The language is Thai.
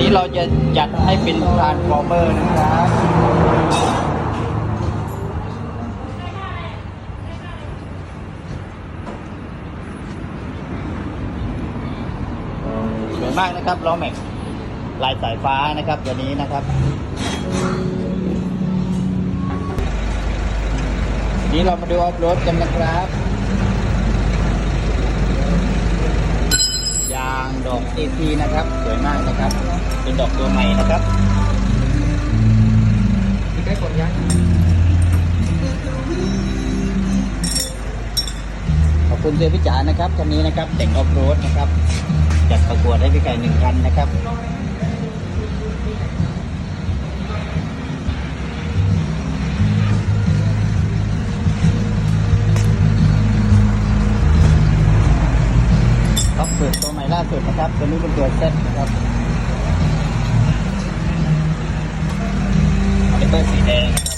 นี้เราจะจัดให้เป็นทานฟอร์เมอร์นะครับสวยมากนะครับล้อแม็กลายสายฟ้านะครับตัวนี้นะครับ นี้เรามาดูออฟโรดกันนะครับ ยางดอก AC นะครับ สวยมากนะครับ เป็นดอกตัวใหม่นะครับที่ใกล้กดยักษ์ขอบคุณเซพี่จ๋านะครับคันนี้นะครับแต่งออฟโรดนะครับ จัดประกวดให้พี่ไก่หนึ่งคันนะครับท็อปเปิดตัวใหม่ ล่าสุดนะครับตัวนี้เป็นตัวเซ็ตนะครับเป็นตัวสีแดง